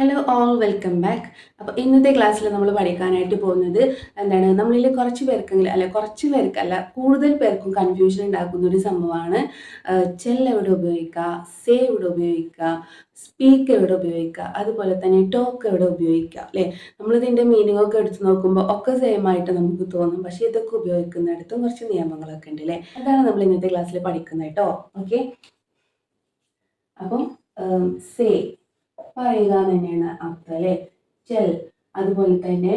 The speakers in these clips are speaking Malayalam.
ഹലോ ഓൾ വെൽക്കം ബാക്ക് അപ്പോൾ ഇന്നത്തെ ക്ലാസ്സിൽ നമ്മൾ പഠിക്കാനായിട്ട് പോകുന്നത് എന്താണ്? നമ്മളിൽ കുറച്ച് പേർക്കെങ്കിലും അല്ല കുറച്ച് പേർക്കല്ല കൂടുതൽ പേർക്കും കൺഫ്യൂഷൻ ഉണ്ടാക്കുന്ന ഒരു സംഭവമാണ്. ചെൽ എവിടെ ഉപയോഗിക്കുക സേ എവിടെ ഉപയോഗിക്കുക സ്പീക്ക് എവിടെ ഉപയോഗിക്കുക അതുപോലെ തന്നെ ടോക്ക് എവിടെ ഉപയോഗിക്കുക അല്ലേ? നമ്മളിതിന്റെ മീനിങ് ഒക്കെ എടുത്ത് നോക്കുമ്പോൾ ഒക്കെ സെയിം ആയിട്ട് നമുക്ക് തോന്നും. പക്ഷേ ഇതൊക്കെ ഉപയോഗിക്കുന്നിടത്തും കുറച്ച് നിയമങ്ങളൊക്കെ ഉണ്ട് അല്ലേ? അതാണ് നമ്മൾ ഇന്നത്തെ ക്ലാസ്സിൽ പഠിക്കുന്നത് കേട്ടോ. ഓക്കെ അപ്പം സേ പറയുക തന്നെയാണ് അർത്ഥം ചെൽ. അതുപോലെ തന്നെ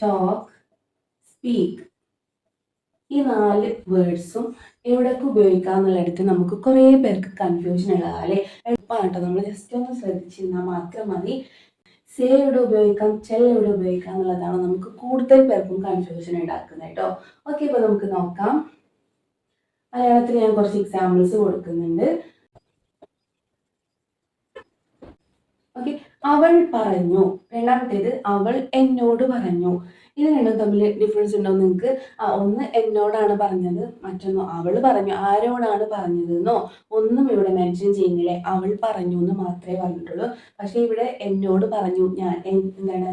ടോക്ക് സ്പീക്ക് ഈ നാല് വേർഡ്സും എവിടെയൊക്കെ ഉപയോഗിക്കാം എന്നുള്ളിടത്ത് നമുക്ക് കുറേ പേർക്ക് കൺഫ്യൂഷൻ ഉള്ളതാണ് അല്ലേ എളുപ്പമാണ് നമ്മൾ ജസ്റ്റ് ഒന്ന് ശ്രദ്ധിച്ചിരുന്നാൽ മാത്രം മതി. സേ എവിടെ ഉപയോഗിക്കാം ചെൽ എവിടെ ഉപയോഗിക്കാം എന്നുള്ളതാണ് നമുക്ക് കൂടുതൽ പേർക്കും കൺഫ്യൂഷൻ ഉണ്ടാക്കുന്നത് കേട്ടോ. ഓക്കെ ഇപ്പൊ നമുക്ക് നോക്കാം. മലയാളത്തിൽ ഞാൻ കുറച്ച് എക്സാമ്പിൾസ് കൊടുക്കുന്നുണ്ട് ഓക്കെ അവൾ പറഞ്ഞു. രണ്ടാമത്തേത് അവൾ എന്നോട് പറഞ്ഞു. ഇത് രണ്ടും തമ്മിൽ ഡിഫറൻസ് ഉണ്ടോ നിങ്ങൾക്ക് ഒന്ന് എന്നോടാണ് പറഞ്ഞത് മറ്റൊന്ന് അവൾ പറഞ്ഞു. ആരോടാണ് പറഞ്ഞതെന്നോ ഒന്നും ഇവിടെ മെൻഷൻ ചെയ്യുന്നില്ലേ. അവൾ പറഞ്ഞു എന്ന് മാത്രമേ പറഞ്ഞിട്ടുള്ളൂ. പക്ഷേ ഇവിടെ എന്നോട് പറഞ്ഞു. ഞാൻ എന്താണ്?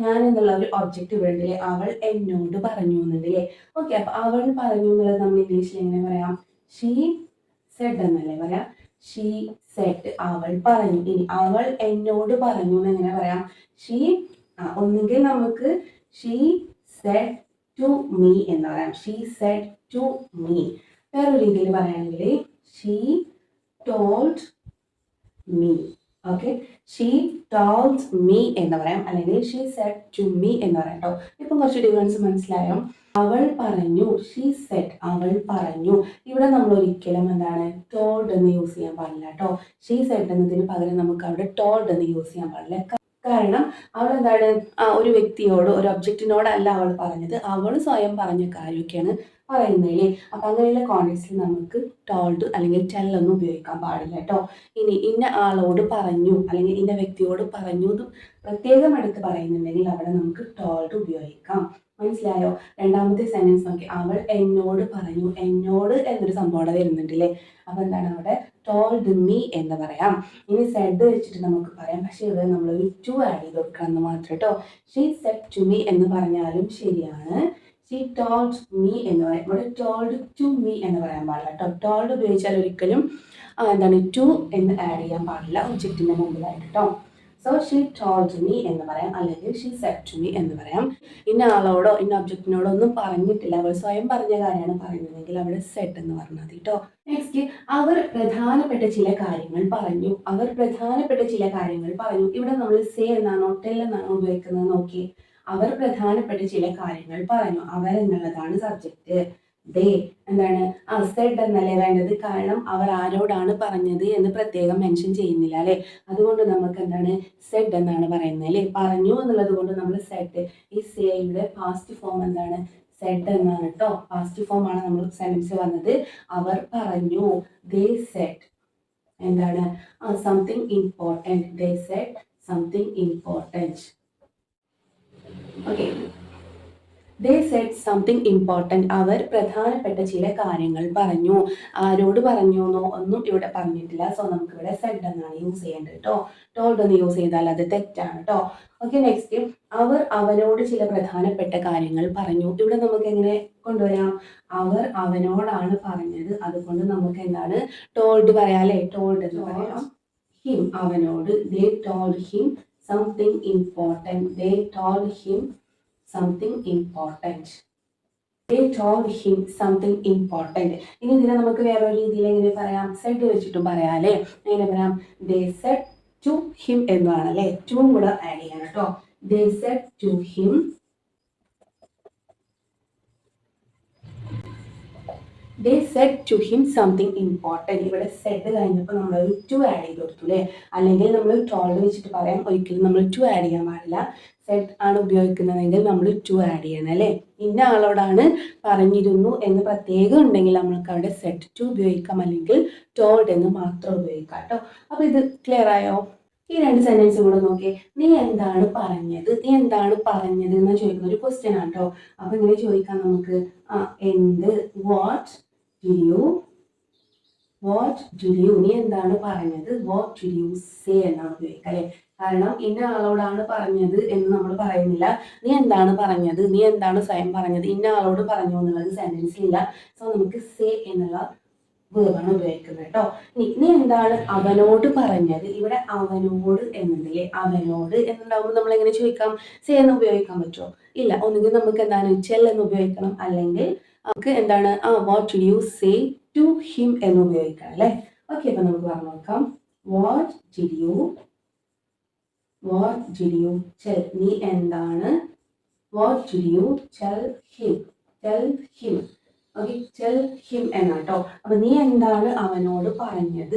ഞാൻ എന്നുള്ള ഒരു ഒബ്ജക്റ്റ് ഇവിടെ അവൾ എന്നോട് പറഞ്ഞു എന്നുണ്ടല്ലേ? ഓക്കെ അപ്പൊ അവൾ പറഞ്ഞു എന്നുള്ളത് നമ്മൾ ഇംഗ്ലീഷിൽ എങ്ങനെ പറയാം? ഷീ സെഡ് എന്നല്ലേ പറയാം? ഷീ സെറ്റ് അവൾ പറഞ്ഞു. ഇനി അവൾ എന്നോട് പറഞ്ഞു എന്ന് എങ്ങനെ പറയാം ഷീ ഒന്നുകിൽ നമുക്ക് ഷീ സെറ്റ് ടു മീ എന്ന് പറയാം. ഷീ സെറ്റ് ടു മീ വേറൊരു രീതിയിൽ പറയുകയാണെങ്കിൽ she told me okay she told me എന്ന് പറയാം. അല്ലെങ്കിൽ ഷീ സെറ്റ് ടു മീ എന്ന് പറയാം കേട്ടോ ഇപ്പം കുറച്ച് ഡിഫറൻസ് മനസ്സിലായോ? അവൾ പറഞ്ഞു ഷീ സെറ്റ് അവൾ പറഞ്ഞു. ഇവിടെ നമ്മൾ ഒരിക്കലും എന്താണ് ടോൾഡ് എന്ന് യൂസ് ചെയ്യാൻ പാടില്ല കേട്ടോ ഷീ സെറ്റ് എന്നതിന് പകരം നമുക്ക് അവിടെ ടോൾഡ് എന്ന് യൂസ് ചെയ്യാൻ പാടില്ല. കാരണം അവൾ എന്താണ് ഒരു വ്യക്തിയോട് ഒരു ഒബ്ജക്റ്റിനോടല്ല അവൾ പറഞ്ഞത്. അവൾ സ്വയം പറഞ്ഞ കാര്യമൊക്കെയാണ് പറയുന്നതില്ലേ? അപ്പം അങ്ങനെയുള്ള കോണ്ടെക്സ്റ്റിൽ നമുക്ക് ടോൾഡ് അല്ലെങ്കിൽ ടെല്ലൊന്നും ഉപയോഗിക്കാൻ പാടില്ല കേട്ടോ. ഇനി ഇന്ന ആളോട് പറഞ്ഞു അല്ലെങ്കിൽ ഇന്ന വ്യക്തിയോട് പറഞ്ഞു എന്ന് പ്രത്യേകം എടുത്ത് പറയുന്നുണ്ടെങ്കിൽ അവിടെ നമുക്ക് ടോൾഡ് ഉപയോഗിക്കാം. മനസ്സിലായോ? രണ്ടാമത്തെ സെന്റൻസ് നോക്കി. അവൾ എന്നോട് പറഞ്ഞു. എന്നോട് എന്നൊരു സംഭവം അവിടെ വരുന്നുണ്ട് അല്ലേ? അപ്പൊ എന്താണ് അവിടെ? ടോൾഡ് മീ എന്ന് പറയാം. ഇനി സെഡ് വെച്ചിട്ട് നമുക്ക് പറയാം. പക്ഷേ ഇവിടെ നമ്മളൊരു ടു ആഡ് ചെയ്ത് കൊടുക്കണം എന്ന് മാത്രം കേട്ടോ. ഷീ സെഡ് ടു മീ എന്ന് പറഞ്ഞാലും ശരിയാണ്. ഷീ ടോൾഡ് മീ എന്ന് പറയും ഇവിടെ ടോൾഡ് ടു മീ എന്ന് പറയാൻ പാടില്ല കേട്ടോ. ടോൾഡ് ഉപയോഗിച്ചാൽ ഒരിക്കലും എന്താണ് ടു എന്ന് ആഡ് ചെയ്യാൻ പാടില്ല. ഒബ്ജക്റ്റിന്റെ മുമ്പിലായിട്ട് കേട്ടോ. സോ ഷീ ടോൾഡ് മീ എന്ന് പറയാം. അല്ലെങ്കിൽ ഷീ സെറ്റ് ടു മീ എന്ന് പറയാം. ഇന്ന ആളോടോ ഇന്ന ഒബ്ജക്റ്റിനോടോ ഒന്നും പറഞ്ഞിട്ടില്ല. അവൾ സ്വയം പറഞ്ഞ കാര്യമാണ് പറയുന്നതെങ്കിൽ അവിടെ സെറ്റ് എന്ന് പറഞ്ഞാൽ മതി കേട്ടോ. നെക്സ്റ്റ് അവർ പ്രധാനപ്പെട്ട ചില കാര്യങ്ങൾ പറഞ്ഞു. അവർ പ്രധാനപ്പെട്ട ചില കാര്യങ്ങൾ പറഞ്ഞു. ഇവിടെ നമ്മൾ സേ എന്നാണോ ടെൽ എന്നാണോ ഉപയോഗിക്കുന്നത് നോക്കി അവർ പ്രധാനപ്പെട്ട ചില കാര്യങ്ങൾ പറഞ്ഞു അവർ എന്നുള്ളതാണ് സബ്ജക്റ്റ് ദേ എന്താണ്? അസെഡ് സെഡ് എന്നല്ലേ വേണ്ടത് കാരണം അവർ ആരോടാണ് പറഞ്ഞത് എന്ന് പ്രത്യേകം മെൻഷൻ ചെയ്യുന്നില്ല അല്ലെ? അതുകൊണ്ട് നമുക്ക് എന്താണ് സെഡ് എന്നാണ് പറയുന്നത് അല്ലെ? പറഞ്ഞു എന്നുള്ളത് കൊണ്ട് നമ്മൾ സെഡ് ഈ സേയുടെ ഫാസ്റ്റ് ഫോം എന്താണ്? സെഡ് എന്നാണ് കേട്ടോ ഫാസ്റ്റ് ഫോം ആണ് നമ്മൾ സെൻസ് വന്നത് അവർ പറഞ്ഞു ദേ സെഡ് എന്താണ്? Something important they said something important okay they said something important അവർ പ്രധാനപ്പെട്ട ചില കാര്യങ്ങൾ പറഞ്ഞു. ആരോട് പറഞ്ഞു എന്നോ ഒന്നും ഇവിടെ പറഞ്ഞിട്ടില്ല. സോ നമുക്ക് ഇവിടെ സെഡ് എന്നാണ് യൂസ് ചെയ്യേണ്ടത് കേട്ടോ ടോൾഡ് എന്ന് യൂസ് ചെയ്താൽ അത് തെറ്റാണ് കേട്ടോ ഓക്കെ നെക്സ്റ്റ് അവർ അവനോട് ചില പ്രധാനപ്പെട്ട കാര്യങ്ങൾ പറഞ്ഞു. ഇവിടെ നമുക്ക് എങ്ങനെ കൊണ്ടുവരാം? അവർ അവനോടാണ് പറഞ്ഞത്. അതുകൊണ്ട് നമുക്ക് എന്താണ്? ടോൾഡ് പറയാല്ലേ ടോൾഡ് എന്ന് പറയാം. ഹിം അവനോട്. They told him something important they told him something important they told him something important ഇനി ഇതിനെ നമുക്ക് വേറൊരു രീതിയിൽ എങ്ങനെ പറയാം? സെഡ് വെച്ചിട്ടും പറയാം അല്ലേ? എങ്ങനെ പറയാം? ദേ സെഡ് ടു ഹിം എന്നാണ് അല്ലേ? ടു കൂടെ ആഡ് ചെയ്യണം കേട്ടോ. They said to him they said to him something important ഇവിടെ സെഡ് കഴിഞ്ഞപ്പോൾ നമ്മൾ ടു ആഡ് ചെയ്ത് കൊടുത്തു അല്ലേ അല്ലെങ്കിൽ നമ്മൾ ടോൾഡ് വെച്ചിട്ട് പറയാം ഒരിക്കലും നമ്മൾ ടു ആഡ് ചെയ്യാൻ പാടില്ല. സെഡ് ആണ് ഉപയോഗിക്കുന്നതെങ്കിൽ നമ്മൾ ടു ആഡ് ചെയ്യണം അല്ലേ? ഇന്ന ആളോടാണ് പറഞ്ഞിരുന്നു എന്ന് പ്രത്യേകം ഉണ്ടെങ്കിൽ നമ്മൾക്ക് അവിടെ സെറ്റ് ടു ഉപയോഗിക്കാം. അല്ലെങ്കിൽ ടോൾഡ് എന്ന് മാത്രം ഉപയോഗിക്കാം കേട്ടോ. അപ്പോൾ ഇത് ക്ലിയർ ആയോ? ഈ രണ്ട് സെന്റൻസ് കൂടെ നോക്കിയേ. നീ എന്താണ് പറഞ്ഞത്? നീ എന്താണ് പറഞ്ഞത്? എന്ന് ചോദിക്കുന്ന ഒരു ക്വസ്റ്റ്യൻ ആണ് കേട്ടോ. അപ്പോൾ ഇങ്ങനെ ചോദിക്കാം നമുക്ക്. എന്ത്? What do you what do you നീ എന്താണ് പറഞ്ഞത്? വാട്ട് ഡു യു സേ എന്നാണ് ഉപയോഗിക്കുക അല്ലെ? കാരണം ഇന്ന ആളോടാണ് പറഞ്ഞത് എന്ന് നമ്മൾ പറയുന്നില്ല. നീ എന്താണ് പറഞ്ഞത്? നീ എന്താണ് സ്വയം പറഞ്ഞത്? ഇന്ന ആളോട് പറഞ്ഞു എന്നുള്ളത് സെന്റൻസിലില്ല സോ നമുക്ക് സേ എന്നുള്ള വേർബാണ് ഉപയോഗിക്കുന്നത് കേട്ടോ. നീ നീ എന്താണ് അവനോട് പറഞ്ഞത്? ഇവിടെ അവനോട് എന്നുണ്ടല്ലേ അവനോട് എന്നുണ്ടാവുമ്പോൾ നമ്മൾ എങ്ങനെ ചോദിക്കാം? സേ എന്ന് ഉപയോഗിക്കാൻ പറ്റുമോ? ഇല്ല. ഒന്നുകിൽ നമുക്ക് എന്താണ് ചെൽ എന്ന് ഉപയോഗിക്കണം. അല്ലെങ്കിൽ നമുക്ക് എന്താണ് ആ what you say to him എന്ന് ഉപയോഗിക്കാം അല്ലേ? ഓക്കെ അപ്പൊ നമുക്ക് പറഞ്ഞു നോക്കാം. What did you what did you tell നീ എന്താണ്? What did you tell him tell him എന്നാട്ടോ. അപ്പൊ നീ എന്താണ് അവനോട് പറഞ്ഞത്?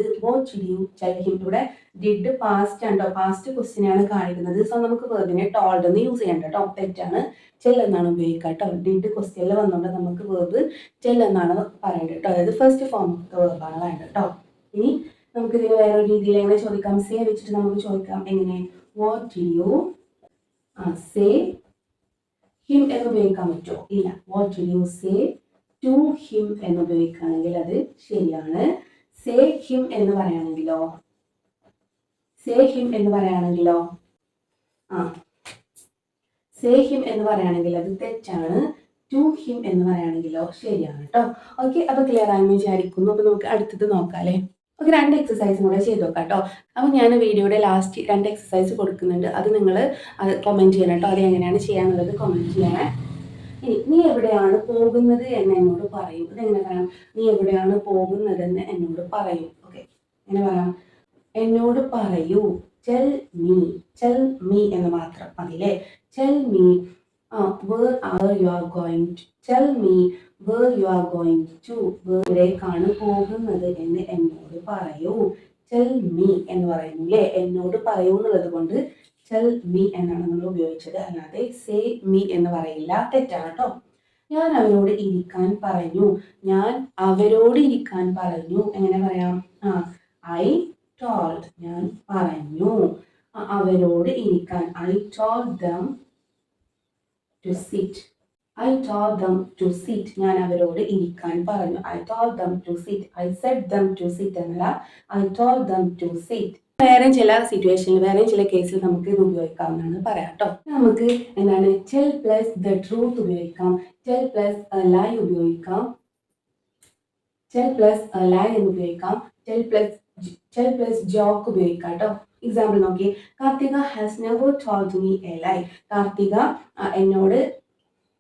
ഇവിടെ ഡിഡ് പാസ്റ്റ് ആണോ പാസ്റ്റ് ക്വസ്റ്റിനെയാണ് കാണിക്കുന്നത്. സോ നമുക്ക് വേർബിനെ ടോൾഡ് എന്ന് യൂസ് ചെയ്യണ്ട കേട്ടോ. തെറ്റാണ്. ചെൽ എന്നാണ് ഉപയോഗിക്കുക കേട്ടോ. ഡിഡ് ക്വസ്റ്റ്യനിൽ വന്നുകൊണ്ട് നമുക്ക് വേർബ് ചെൽ എന്നാണ് പറയേണ്ടത് കേട്ടോ. അതായത് ഫസ്റ്റ് ഫോം ഓഫ് വേർബാണ് വേണ്ടത് കേട്ടോ. ഇനി നമുക്ക് ഇതിന് വേറെ രീതിയിൽ എങ്ങനെ ചോദിക്കാം? സേ വെച്ചിട്ട് നമുക്ക് ചോദിക്കാം. എങ്ങനെ? വാട്ട് യു സേ ഹിം എന്ന് ഉപയോഗിക്കാൻ പറ്റുമോ? ഇല്ല. What you say to him എന്ന് ഉപയോഗിക്കുകയാണെങ്കിൽ അത് ശരിയാണ്. സേ ഹിം എന്ന് പറയുകയാണെങ്കിലോ? സേ ഹിം എന്ന് പറയുകയാണെങ്കിലോ? ആ. സേ ഹിം എന്ന് പറയുകയാണെങ്കിൽ അത് തെറ്റാണ്. ടു ഹിം എന്ന് പറയുകയാണെങ്കിലോ? ശരിയാണ് കേട്ടോ ഓക്കെ അപ്പൊ ക്ലിയർ ആണെന്ന് വിചാരിക്കുന്നു. അപ്പൊ നമുക്ക് അടുത്തത് നോക്കാല്ലേ ഓക്കെ രണ്ട് എക്സസൈസും കൂടെ ചെയ്ത് നോക്കാം കേട്ടോ അപ്പോൾ ഞാൻ വീഡിയോയുടെ ലാസ്റ്റ് രണ്ട് എക്സസൈസ് കൊടുക്കുന്നുണ്ട്. അത് നിങ്ങൾ കമന്റ് ചെയ്യണം കേട്ടോ അത് എങ്ങനെയാണ് ചെയ്യാന്നുള്ളത് കമന്റ് ചെയ്യണേ. ഇനി നീ എവിടെയാണ് പോകുന്നത് എന്ന് എന്നോട് പറയും. എങ്ങനെ പറയാം നീ എവിടെയാണ് പോകുന്നതെന്ന് എന്നോട് പറയും. ഓക്കെ എങ്ങനെ പറയാം എന്നോട് പറയൂ ചെൽ മീ ചെൽ മീ എന്ന് മാത്രം അതിലേ tell me where are you are going to tell me where you are going to വേറേക്കാണ് പോകുന്നത് എന്ന് എന്നോട് പറയൂ. ചെൽ മീ എന്ന് പറയുന്നില്ലേ എന്നോട് പറയൂ എന്നുള്ളത് കൊണ്ട് ടെൽ മീ എന്നാണ് നമ്മൾ ഉപയോഗിച്ചത്. അല്ലാതെ സേ മീ എന്ന് പറയില്ല. തെറ്റാണ് കേട്ടോ ഞാൻ അവരോട് ഇരിക്കാൻ പറഞ്ഞു. ഞാൻ അവരോട് ഇരിക്കാൻ പറഞ്ഞു. എങ്ങനെ പറയാം? ആ ഐ ടോൾഡ് ഞാൻ പറഞ്ഞു. അവരോട് ഇരിക്കാൻ. I told them to sit I told them to sit ഞാൻ അവരോട് ഇരിക്കാൻ പറഞ്ഞു. I told them to sit I said them to sit എന്നല്ല. I told them to sit വേറെ ചില സിറ്റുവേഷനിൽ വേറെ ചില കേസിൽ നമുക്ക് ഇത് ഉപയോഗിക്കാവുന്നതാണ് പറയാം കേട്ടോ നമുക്ക് എന്താണ് ചെൽ പ്ലസ് ദ ട്രൂത്ത് ഉപയോഗിക്കാം. ചെൽ പ്ലസ് ലൈ ഉപയോഗിക്കാം. ചെൽ പ്ലസ് ലൈ എന്ന് ഉപയോഗിക്കാം. ചെൽ പ്ലസ് ചെൽ പ്ലസ് ജോക്ക് ഉപയോഗിക്കാം കേട്ടോ എക്സാമ്പിൾ നോക്കി Karthika has never told me a lie Karthika എന്നോട്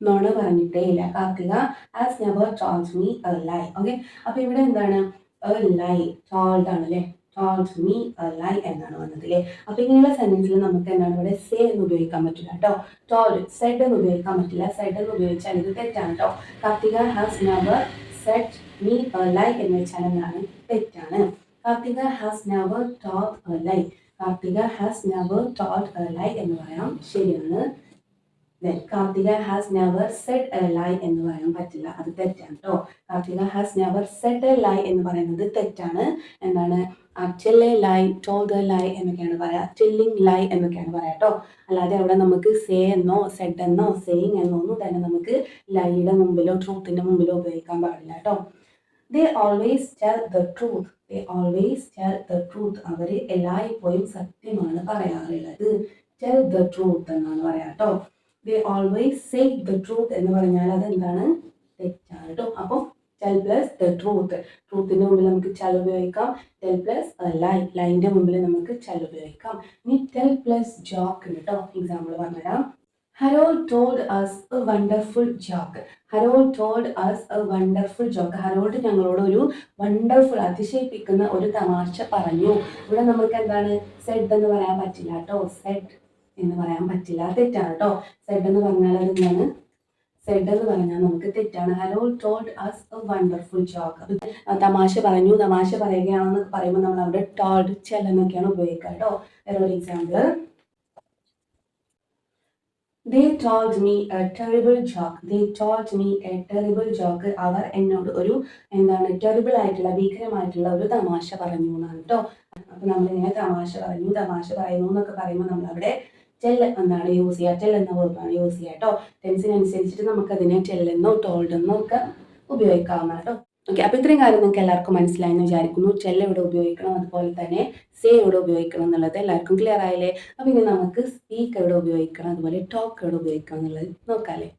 നോട് പറഞ്ഞിട്ടേ ഇല്ല. Karthika has never told me a lie okay അപ്പൊ ഇവിടെ എന്താണ്? എ ലൈ ടോൾഡ് ആണ് അല്ലേ ടോൾഡ് മീ എ ലൈ എന്നാണ് വന്നത് അല്ലേ അപ്പൊ ഇങ്ങനെയുള്ള സെന്റൻസിൽ നമുക്ക് എന്താണ് ഇവിടെ സേ എന്ന് ഉപയോഗിക്കാൻ പറ്റില്ല കേട്ടോ ടോൾഡ് സെഡ് എന്ന് ഉപയോഗിക്കാൻ പറ്റില്ല. സെഡ് എന്ന് ഉപയോഗിച്ചാൽ ഇത് തെറ്റാണ് കേട്ടോ Karthika has never said me a lie എന്ന് വെച്ചാൽ എന്താണ്? തെറ്റാണ്. Karthika has never told a lie Karthika has never told a lie എന്ന് പറയാം. ശരിയാണ്. Karthika has never said a lie എന്ന് പറയാൻ പറ്റില്ല. അത് തെറ്റാണ് കേട്ടോ Karthika has never said a lie എന്ന് പറയുന്നത് തെറ്റാണ്. എന്താണ്? A lie told the lie എന്നൊക്കെയാണ് പറയുക ടെല്ലിങ് ലൈ എന്നൊക്കെയാണ് പറയാ കേട്ടോ അല്ലാതെ അവിടെ നമുക്ക് സേ എന്നോ സെഡ് എന്നോ സെയിങ് എന്നോ ഒന്നും തന്നെ നമുക്ക് ലൈയുടെ മുമ്പിലോ ട്രൂത്തിന്റെ മുമ്പിലോ ഉപയോഗിക്കാൻ പാടില്ല കേട്ടോ they always tell the truth they always tell the truth അവർ എല്ലായ്പ്പോഴും സത്യമാണ് പറയാറുള്ളത്. ടെൽ ദ ട്രൂത്ത് എന്നാണ് പറയാ കേട്ടോ they always say the truth എന്ന് പറഞ്ഞാൽ അതെന്താണ്? തെറ്റാണ് കേട്ടോ അപ്പം ടെൽ പ്ലസ് ദ ട്രൂത്ത് ട്രൂത്തിന്റെ മുമ്പിൽ നമുക്ക് ചൽ ഉപയോഗിക്കാം. ടെൽ പ്ലസ് ലൈ ലൈന്റെ മുമ്പിൽ നമുക്ക് ചൽ ഉപയോഗിക്കാം. ഇനി ടെൽ പ്ലസ് ജോക്ക് കേട്ടോ എക്സാമ്പിൾ പറഞ്ഞുതരാം. Harold told us a wonderful joke Harold told us a wonderful joke Harold ഞങ്ങളോട് ഒരു വണ്ടർഫുൾ അതിശയിപ്പിക്കുന്ന ഒരു തമാശ പറഞ്ഞു. ഇവിടെ നമുക്ക് എന്താണ്? സെഡ് എന്ന് പറയാൻ പറ്റില്ല കേട്ടോ സെഡ് എന്ന് പറയാൻ പറ്റില്ല. തെറ്റാണ് കേട്ടോ സെഡ് എന്ന് പറഞ്ഞാൽ അതെന്താണ് സെഡ് എന്ന് പറഞ്ഞാൽ നമുക്ക് തെറ്റാണ്. Harold told us a wonderful joke തമാശ പറഞ്ഞു തമാശ പറയുകയാണെന്ന് പറയുമ്പോൾ നമ്മൾ അവിടെ ടോൾഡ് ചെൽ എന്നൊക്കെയാണ് ഉപയോഗിക്കുക കേട്ടോ. വേറെ ഒരു example they told me a terrible joke they told me a terrible joke അവർ എന്നോട് ഒരു എന്താണ് ടെറിബിൾ ആയിട്ടുള്ള ഭീകരമായിട്ടുള്ള ഒരു തമാശ പറഞ്ഞു എന്നാണ് കേട്ടോ. അപ്പൊ നമ്മളിങ്ങനെ തമാശ പറഞ്ഞു തമാശ പറയുന്നു എന്നൊക്കെ പറയുമ്പോൾ നമ്മൾ അവിടെ ടെൽ എന്നാണ് യൂസ് ചെയ്യുക. ടെൽ എന്ന വേർഡാണ് യൂസ് ചെയ്യുക കേട്ടോ ടെൻസിനനുസരിച്ചിട്ട് നമുക്ക് അതിനെ ടോൾഡെന്നോ ഒക്കെ ഉപയോഗിക്കാവുന്നതാണ് കേട്ടോ ഓക്കെ അപ്പോൾ ഇത്രയും കാര്യം നിങ്ങൾക്ക് എല്ലാവർക്കും മനസ്സിലായെന്ന് വിചാരിക്കുന്നു. ചെല്ല ഇവിടെ ഉപയോഗിക്കണം? അതുപോലെ തന്നെ സേ എവിടെ ഉപയോഗിക്കണം എന്നുള്ളത് എല്ലാവർക്കും ക്ലിയർ ആയില്ലേ? അപ്പോൾ ഇനി നമുക്ക് സ്പീക്ക് എവിടെ ഉപയോഗിക്കണം? അതുപോലെ ടോക്ക് എവിടെ ഉപയോഗിക്കണം എന്നുള്ളത് നോക്കാമല്ലേ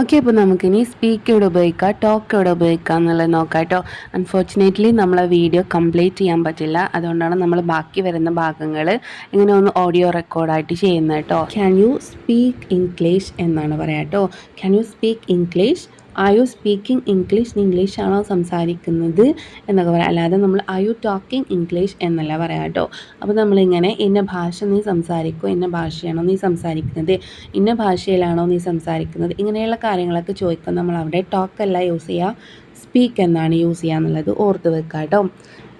ഓക്കെ അപ്പോൾ നമുക്കിനി സ്പീക്ക് എവിടെ ഉപയോഗിക്കാം ടോക്ക് എവിടെ ഉപയോഗിക്കാം എന്നുള്ളത് നോക്കാം കേട്ടോ അൺഫോർച്ചുനേറ്റ്ലി നമ്മളെ വീഡിയോ കംപ്ലീറ്റ് ചെയ്യാൻ പറ്റില്ല. അതുകൊണ്ടാണ് നമ്മൾ ബാക്കി വരുന്ന ഭാഗങ്ങൾ ഇങ്ങനെ ഒന്ന് ഓഡിയോ റെക്കോർഡായിട്ട് ചെയ്യുന്നത് കേട്ടോ. ക്യാൻ യു സ്പീക്ക് ഇംഗ്ലീഷ് എന്നാണ് പറയാം കേട്ടോ. Can you speak English are you speaking English ഇംഗ്ലീഷാണോ സംസാരിക്കുന്നത് എന്നൊക്കെ പറയാം. അല്ലാതെ നമ്മൾ ആർ യു ടോക്കിംഗ് ഇംഗ്ലീഷ് എന്നല്ല പറയാം കേട്ടോ. അപ്പോൾ നമ്മളിങ്ങനെ ഇന്ന ഭാഷ നീ സംസാരിക്കുമോ ഇന്ന ഭാഷയാണോ നീ സംസാരിക്കുന്നത്? ഇന്ന ഭാഷയിലാണോ നീ സംസാരിക്കുന്നത്? ഇങ്ങനെയുള്ള കാര്യങ്ങളൊക്കെ ചോദിക്കുമ്പോൾ നമ്മൾ അവിടെ ടോക്കല്ല യൂസ് ചെയ്യുക സ്പീക്ക് എന്നാണ് യൂസ് ചെയ്യുക എന്നുള്ളത് ഓർത്ത് വെക്കുക കേട്ടോ.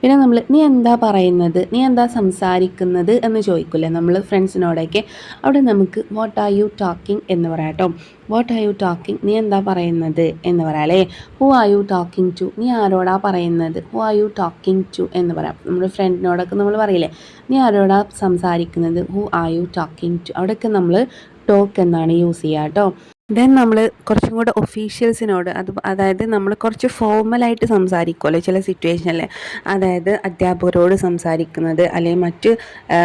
പിന്നെ നമ്മൾ നീ എന്താ പറയുന്നത്? നീ എന്താ സംസാരിക്കുന്നത്? എന്ന് ചോദിക്കില്ലേ നമ്മൾ ഫ്രണ്ട്സിനോടൊക്കെ. അവിടെ നമുക്ക് വാട്ട് ആർ യു ടോക്കിംഗ് എന്ന് പറയാം കേട്ടോ. വാട്ട് ആർ യു ടോക്കിംഗ് നീ എന്താ പറയുന്നത്? എന്ന് പറയാം അല്ലേ? Who are you talking to നീ ആരോടാ പറയുന്നത്? Who are you talking to എന്ന് പറയാം. നമ്മൾ ഫ്രണ്ടിനോടൊക്കെ നമ്മൾ പറയില്ലേ നീ ആരോടാ സംസാരിക്കുന്നത്? Who are you talking to അവിടെയൊക്കെ നമ്മൾ ടോക്ക് എന്നാണ് യൂസ് ചെയ്യുക കേട്ടോ. ദെൻ നമ്മൾ കുറച്ചും കൂടെ ഒഫീഷ്യൽസിനോട് അത് അതായത് നമ്മൾ കുറച്ച് ഫോർമലായിട്ട് സംസാരിക്കുമല്ലോ ചില സിറ്റുവേഷനിൽ അതായത് അധ്യാപകരോട് സംസാരിക്കുന്നത് അല്ലെങ്കിൽ മറ്റ്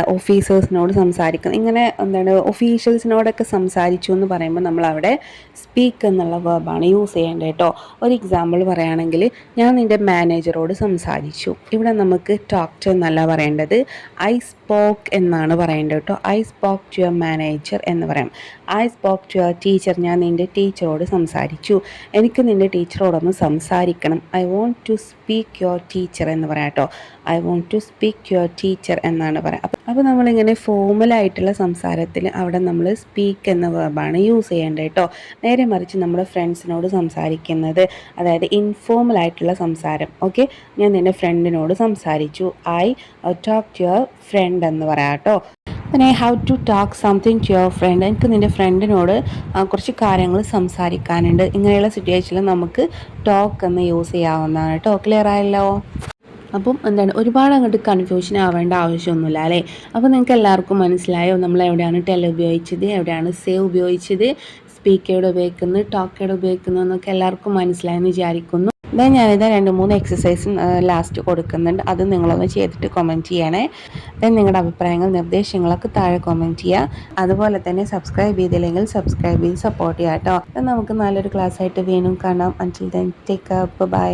ഓഫീസേഴ്സിനോട് സംസാരിക്കുന്നത്. ഇങ്ങനെ എന്താണ് ഒഫീഷ്യൽസിനോടൊക്കെ സംസാരിച്ചു എന്ന് പറയുമ്പോൾ നമ്മൾ അവിടെ സ്പീക്ക് എന്നുള്ള വേർബാണ് യൂസ് ചെയ്യേണ്ടത് കേട്ടോ. ഒരു എക്സാമ്പിൾ പറയുകയാണെങ്കിൽ ഞാൻ നിന്റെ മാനേജറോട് സംസാരിച്ചു. ഇവിടെ നമുക്ക് ടോക്ക് ടു എന്നല്ല പറയേണ്ടത്. ഐ സ്പോക്ക് എന്നാണ് പറയേണ്ടത് കേട്ടോ. I spoke to your manager എന്ന് പറയാം. I spoke to your teacher ഞാൻ നിന്റെ ടീച്ചറോട് സംസാരിച്ചു. എനിക്ക് നിന്റെ ടീച്ചറോടൊന്ന് സംസാരിക്കണം. I want to speak your teacher എന്ന് പറയാം കേട്ടോ. I want to speak your teacher എന്നാണ് പറയാം. അപ്പം അപ്പോൾ നമ്മളിങ്ങനെ ഫോമലായിട്ടുള്ള സംസാരത്തിൽ അവിടെ നമ്മൾ സ്പീക്ക് എന്ന വേർബാണ് യൂസ് ചെയ്യേണ്ടത് കേട്ടോ. നേരെ മറിച്ച് നമ്മുടെ ഫ്രണ്ട്സിനോട് സംസാരിക്കുന്നത് അതായത് ഇൻഫോർമൽ ആയിട്ടുള്ള സംസാരം. ഓക്കെ ഞാൻ നിന്റെ ഫ്രണ്ടിനോട് സംസാരിച്ചു. I talk to your friend എന്ന് പറയാം കേട്ടോ. പിന്നെ how to talk something to your friend എനിക്ക് നിന്റെ ഫ്രണ്ടിനോട് കുറച്ച് കാര്യങ്ങൾ സംസാരിക്കാനുണ്ട്. ഇങ്ങനെയുള്ള സിറ്റുവേഷനിൽ നമുക്ക് ടോക്ക് എന്ന് യൂസ് ചെയ്യാവുന്നതാണ്. കേട്ടോ ക്ലിയർ ആയല്ലോ? അപ്പം എന്താണ് ഒരുപാട് അങ്ങോട്ട് കൺഫ്യൂഷൻ ആവേണ്ട ആവശ്യമൊന്നുമില്ല അല്ലേ? അപ്പോൾ നിങ്ങൾക്ക് എല്ലാവർക്കും മനസ്സിലായോ? നമ്മൾ എവിടെയാണ് ടെൽ ഉപയോഗിച്ചത്? എവിടെയാണ് സേവ് ഉപയോഗിച്ചത്? സ്പീക്കേഡ് ഉപയോഗിക്കുന്നത്? ടോക്കേഡ് ഉപയോഗിക്കുന്നതെന്നൊക്കെ എല്ലാവർക്കും മനസ്സിലായെന്ന് വിചാരിക്കുന്നു. ഇതാ ഞാനിത് രണ്ട് മൂന്ന് എക്സസൈസും ലാസ്റ്റ് കൊടുക്കുന്നുണ്ട്. അത് നിങ്ങളൊന്ന് ചെയ്തിട്ട് കമന്റ് ചെയ്യണേ. ദെൻ നിങ്ങളുടെ അഭിപ്രായങ്ങൾ നിർദ്ദേശങ്ങളൊക്കെ താഴെ കമന്റ് ചെയ്യുക അതുപോലെ തന്നെ സബ്സ്ക്രൈബ് ചെയ്തില്ലെങ്കിൽ സബ്സ്ക്രൈബ് ചെയ്ത് സപ്പോർട്ട് ചെയ്യാം കേട്ടോ നമുക്ക് നല്ലൊരു ക്ലാസ് ആയിട്ട് വീണ്ടും കാണാം. അഞ്ചിൽ ദെൻ ടേക്ക് ബൈ